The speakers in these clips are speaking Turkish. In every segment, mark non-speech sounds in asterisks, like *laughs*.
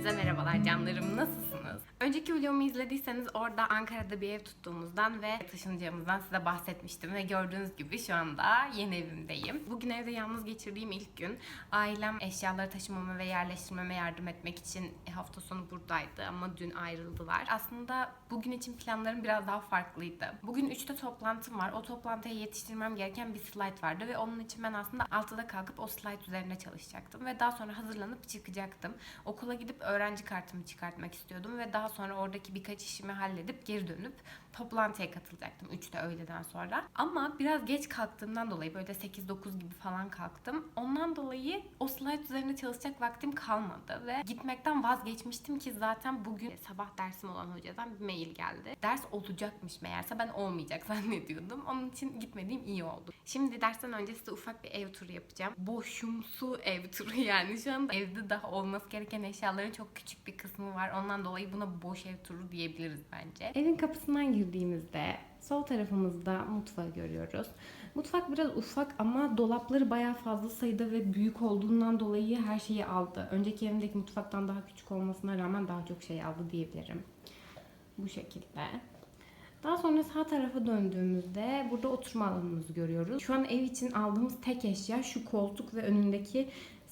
Hepinize merhabalar canlarım. Nasılsınız? Önceki vlogumu izlediyseniz orada Ankara'da bir ev tuttuğumuzdan ve taşınacağımızdan size bahsetmiştim. Ve gördüğünüz gibi şu anda yeni evimdeyim. Bugün evde yalnız geçirdiğim ilk gün. Ailem eşyaları taşımama ve yerleştirmeme yardım etmek için hafta sonu buradaydı ama dün ayrıldılar. Aslında bugün için planlarım biraz daha farklıydı. Bugün 3'te toplantım var. O toplantıya yetiştirmem gereken bir slide vardı ve onun için ben aslında 6'da kalkıp o slide üzerine çalışacaktım ve daha sonra hazırlanıp çıkacaktım. Okula gidip öğrenci kartımı çıkartmak istiyordum ve daha sonra oradaki birkaç işimi halledip geri dönüp toplantıya katılacaktım 3'te öğleden sonra. Ama biraz geç kalktığımdan dolayı böyle 8-9 gibi falan kalktım. Ondan dolayı o slide üzerine çalışacak vaktim kalmadı ve gitmekten vazgeçmiştim ki zaten bugün sabah dersim olan hocadan bir mail geldi. Ders olacakmış meğerse ben olmayacak *laughs* zannediyordum. Onun için gitmediğim iyi oldu. Şimdi dersten önce size ufak bir ev turu yapacağım. Boşumsu ev turu *laughs* yani. Şu anda evde daha olması gereken eşyaların çok küçük bir kısmı var. Ondan dolayı buna boş ev turu diyebiliriz bence. Evin kapısından girdiğimizde sol tarafımızda mutfağı görüyoruz. Mutfak biraz ufak ama dolapları bayağı fazla sayıda ve büyük olduğundan dolayı her şeyi aldı. Önceki evimdeki mutfaktan daha küçük olmasına rağmen daha çok şey aldı diyebilirim. Bu şekilde. Daha sonra sağ tarafa döndüğümüzde burada oturma alanımızı görüyoruz. Şu an ev için aldığımız tek eşya şu koltuk ve önündeki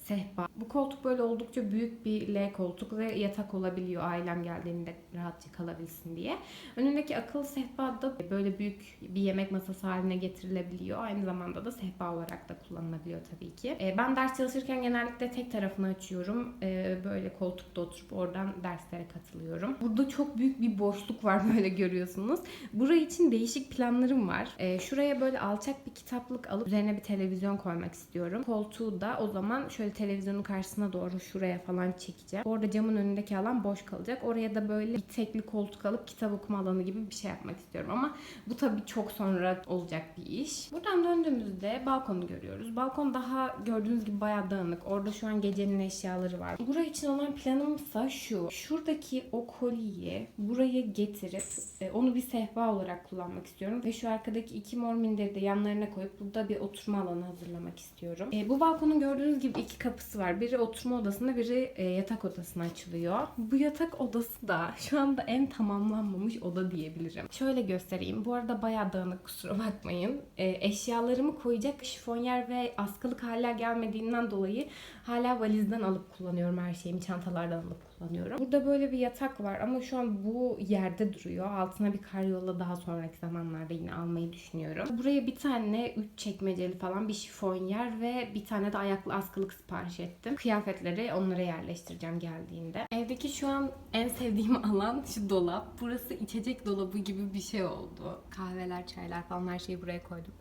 sehpa. Bu koltuk böyle oldukça büyük bir L koltuk ve yatak olabiliyor ailem geldiğinde rahatça kalabilsin diye. Önündeki akıllı sehpa da böyle büyük bir yemek masası haline getirilebiliyor. Aynı zamanda da sehpa olarak da kullanılabiliyor tabii ki. Ee, Ben ders çalışırken genellikle tek tarafını açıyorum. Ee, Böyle koltukta oturup oradan derslere katılıyorum. Burada çok büyük bir boşluk var *laughs* böyle görüyorsunuz. Burayı için değişik planlarım var. Ee, Şuraya böyle alçak bir kitaplık alıp üzerine bir televizyon koymak istiyorum. Koltuğu da o zaman şöyle televizyonun karşısına doğru şuraya falan çekeceğim. Orada camın önündeki alan boş kalacak. Oraya da böyle bir tekli koltuk alıp kitap okuma alanı gibi bir şey yapmak istiyorum. Ama bu tabii çok sonra olacak bir iş. Buradan döndüğümüzde balkonu görüyoruz. Balkon daha gördüğünüz gibi bayağı dağınık. Orada şu an gecenin eşyaları var. Buraya için olan planımsa şu. Şuradaki o kolyeyi buraya getirip e, onu bir sehpa olarak kullanmak istiyorum. Ve şu arkadaki iki mor minderi de yanlarına koyup burada bir oturma alanı hazırlamak istiyorum. E, bu balkonun gördüğünüz gibi iki kapısı var. Biri oturma odasında, biri e, yatak odasına açılıyor. Bu yatak odası da şu anda en tamamlanmamış oda diyebilirim. Şöyle göstereyim. Bu arada bayağı dağınık kusura bakmayın. E, eşyalarımı koyacak şifonyer ve askılık hala gelmediğinden dolayı hala valizden alıp kullanıyorum her şeyimi. Çantalardan alıp kullanıyorum. Burada böyle bir yatak var ama şu an bu yerde duruyor. Altına bir karyola daha sonraki zamanlarda yine almayı düşünüyorum. Buraya bir tane 3 çekmeceli falan bir şifonyer ve bir tane de ayaklı askılık sipariş ettim. Kıyafetleri onlara yerleştireceğim geldiğinde. Evdeki şu an en sevdiğim *laughs* alan şu dolap. Burası içecek dolabı gibi bir şey oldu. Kahveler, çaylar falan her şeyi buraya koydum.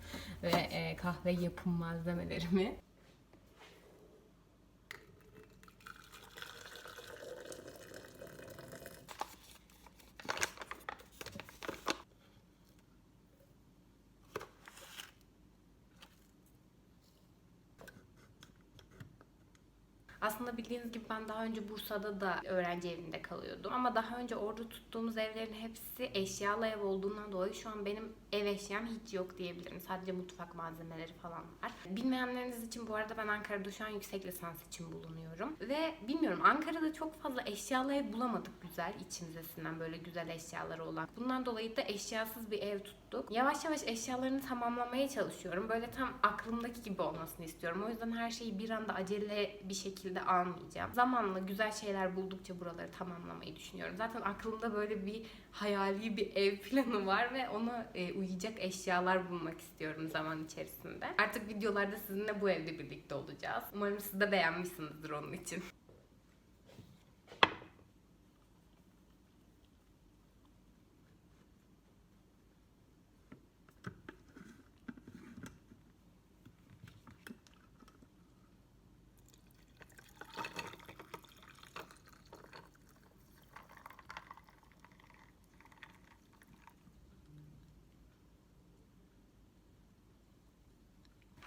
Ve e, kahve yapım malzemelerimi. Aslında bildiğiniz gibi ben daha önce Bursa'da da öğrenci evinde kalıyordum. Ama daha önce orada tuttuğumuz evlerin hepsi eşyalı ev olduğundan dolayı şu an benim ev eşyam hiç yok diyebilirim. Sadece mutfak malzemeleri falan var. Bilmeyenleriniz için bu arada ben Ankara'da şu an yüksek lisans için bulunuyorum. Ve bilmiyorum Ankara'da çok fazla eşyalı ev bulamadık güzel içimizesinden böyle güzel eşyaları olan. Bundan dolayı da eşyasız bir ev tuttuk. Yavaş yavaş eşyalarını tamamlamaya çalışıyorum. Böyle tam aklımdaki gibi olmasını istiyorum. O yüzden her şeyi bir anda acele bir şekilde almayacağım. Zamanla güzel şeyler buldukça buraları tamamlamayı düşünüyorum. Zaten aklımda böyle bir hayali bir ev planı var ve ona e, uyacak eşyalar bulmak istiyorum zaman içerisinde. Artık videolarda sizinle bu evde birlikte olacağız. Umarım siz de beğenmişsinizdir onun için.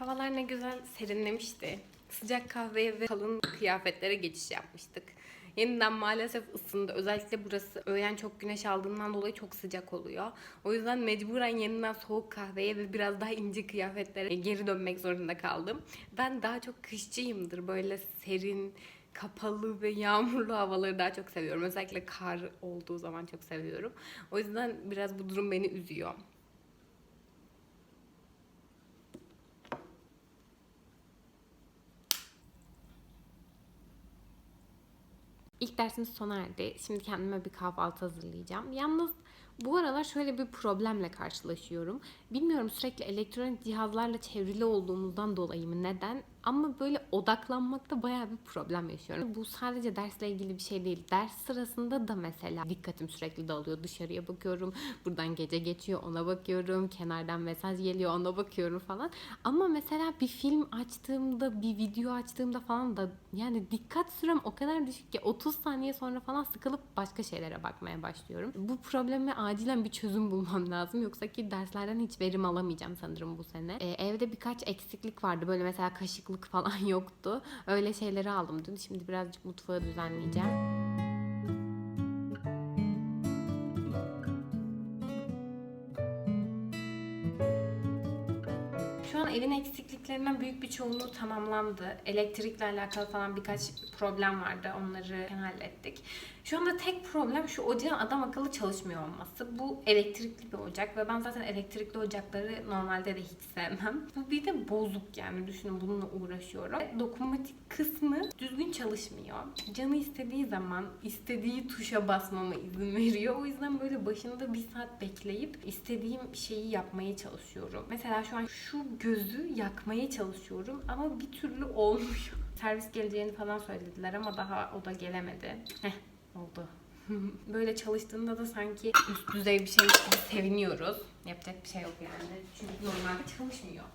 Havalar ne güzel serinlemişti. Sıcak kahveye ve kalın kıyafetlere geçiş yapmıştık. Yeniden maalesef ısındı. Özellikle burası öğlen çok güneş aldığından dolayı çok sıcak oluyor. O yüzden mecburen yeniden soğuk kahveye ve biraz daha ince kıyafetlere geri dönmek zorunda kaldım. Ben daha çok kışçıyımdır. Böyle serin, kapalı ve yağmurlu havaları daha çok seviyorum. Özellikle kar olduğu zaman çok seviyorum. O yüzden biraz bu durum beni üzüyor. İlk dersimiz sona erdi. Şimdi kendime bir kahvaltı hazırlayacağım. Yalnız bu aralar şöyle bir problemle karşılaşıyorum. Bilmiyorum sürekli elektronik cihazlarla çevrili olduğumuzdan dolayı mı neden ama böyle odaklanmakta bayağı bir problem yaşıyorum. Bu sadece dersle ilgili bir şey değil. Ders sırasında da mesela dikkatim sürekli dağılıyor. Dışarıya bakıyorum. Buradan gece geçiyor ona bakıyorum. Kenardan mesaj geliyor ona bakıyorum falan. Ama mesela bir film açtığımda, bir video açtığımda falan da yani dikkat sürem o kadar düşük ki 30 saniye sonra falan sıkılıp başka şeylere bakmaya başlıyorum. Bu probleme acilen bir çözüm bulmam lazım. Yoksa ki derslerden hiç verim alamayacağım sanırım bu sene. Ee, evde birkaç eksiklik vardı. Böyle mesela kaşıklık falan *laughs* yoktu. Öyle şeyleri aldım dün. Şimdi birazcık mutfağı düzenleyeceğim. Şu an evin eksikliklerinden büyük bir çoğunluğu tamamlandı. Elektrikle alakalı falan birkaç problem vardı. Onları hallettik. Şu anda tek problem şu ocağın adam akıllı çalışmıyor olması. Bu elektrikli bir ocak ve ben zaten elektrikli ocakları normalde de hiç sevmem. Bu bir de bozuk yani düşünün bununla uğraşıyorum. Dokunmatik kısmı düzgün çalışmıyor. Canı istediği zaman istediği tuşa basmama izin veriyor. O yüzden böyle başında bir saat bekleyip istediğim şeyi yapmaya çalışıyorum. Mesela şu an şu gözü yakmaya çalışıyorum ama bir türlü olmuyor. *laughs* Servis geleceğini falan söylediler ama daha o da gelemedi. Heh oldu. *laughs* Böyle çalıştığında da sanki üst düzey bir şey gibi seviniyoruz. Yapacak bir şey yok yani. Çünkü normalde çalışmıyor.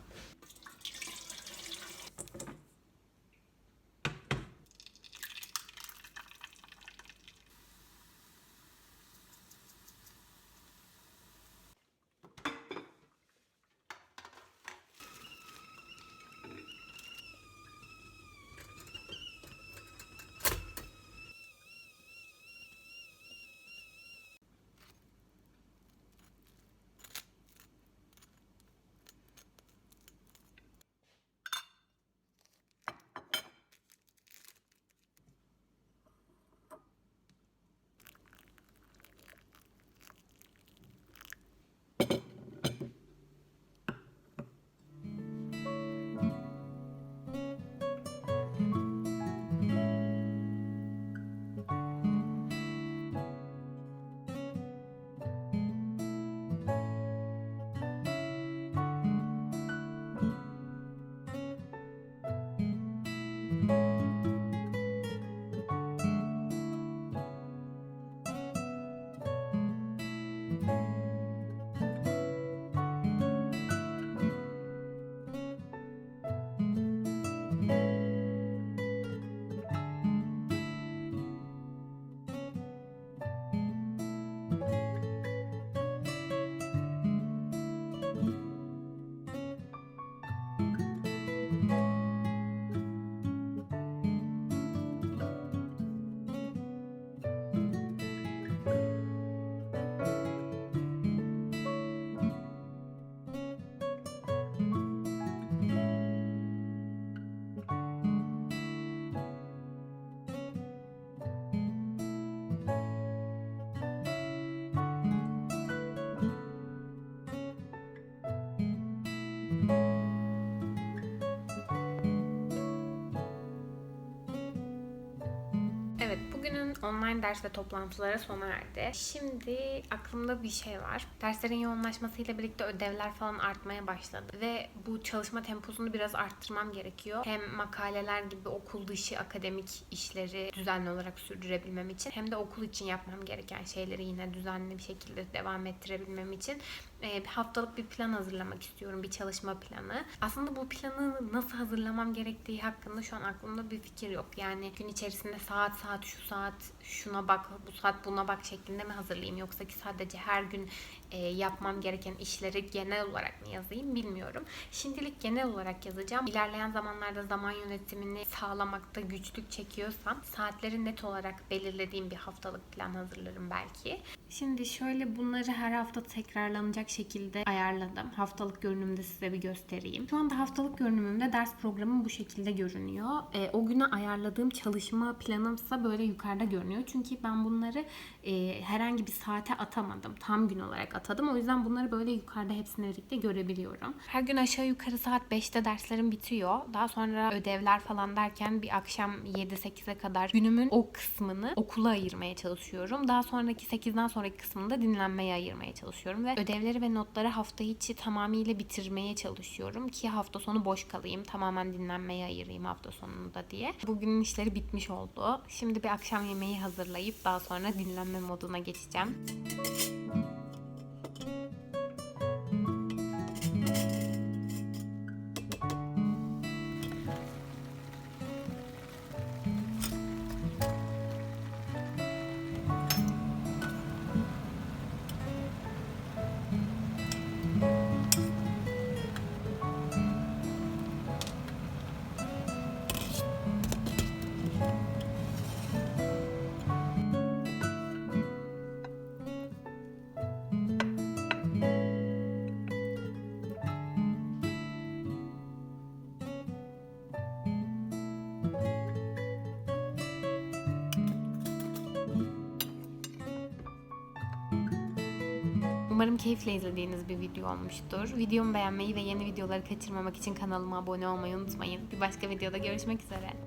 Online ders ve toplantıları sona erdi. Şimdi aklımda bir şey var. Derslerin yoğunlaşmasıyla birlikte ödevler falan artmaya başladı. Ve bu çalışma temposunu biraz arttırmam gerekiyor. Hem makaleler gibi okul dışı akademik işleri düzenli olarak sürdürebilmem için hem de okul için yapmam gereken şeyleri yine düzenli bir şekilde devam ettirebilmem için e, bir haftalık bir plan hazırlamak istiyorum. Bir çalışma planı. Aslında bu planı nasıl hazırlamam gerektiği hakkında şu an aklımda bir fikir yok. Yani gün içerisinde saat saat şu saat şuna bak bu saat buna bak şeklinde mi hazırlayayım yoksa ki sadece her gün e, yapmam gereken işleri genel olarak mı yazayım bilmiyorum. Şimdilik genel olarak yazacağım. İlerleyen zamanlarda zaman yönetimini sağlamakta güçlük çekiyorsam saatleri net olarak belirlediğim bir haftalık plan hazırlarım belki. Şimdi şöyle bunları her hafta tekrarlanacak olacak şekilde ayarladım. Haftalık görünümde size bir göstereyim. Şu anda haftalık görünümümde ders programım bu şekilde görünüyor. E, o güne ayarladığım çalışma planımsa böyle yukarıda görünüyor. Çünkü ben bunları e, herhangi bir saate atamadım. Tam gün olarak atadım. O yüzden bunları böyle yukarıda hepsini birlikte görebiliyorum. Her gün aşağı yukarı saat 5'te derslerim bitiyor. Daha sonra ödevler falan derken bir akşam 7-8'e kadar günümün o kısmını okula ayırmaya çalışıyorum. Daha sonraki 8'den sonraki kısmını da dinlenmeye ayırmaya çalışıyorum. Ve ödevleri ve notları hafta içi tamamıyla bitirmeye çalışıyorum. Ki hafta sonu boş kalayım. Tamamen dinlenmeye ayırayım hafta sonunda diye. Bugünün işleri bitmiş oldu. Şimdi bir akşam yemeği hazırlayıp daha sonra dinlenme moduna geçeceğim. Umarım keyifle izlediğiniz bir video olmuştur. Videomu beğenmeyi ve yeni videoları kaçırmamak için kanalıma abone olmayı unutmayın. Bir başka videoda görüşmek üzere.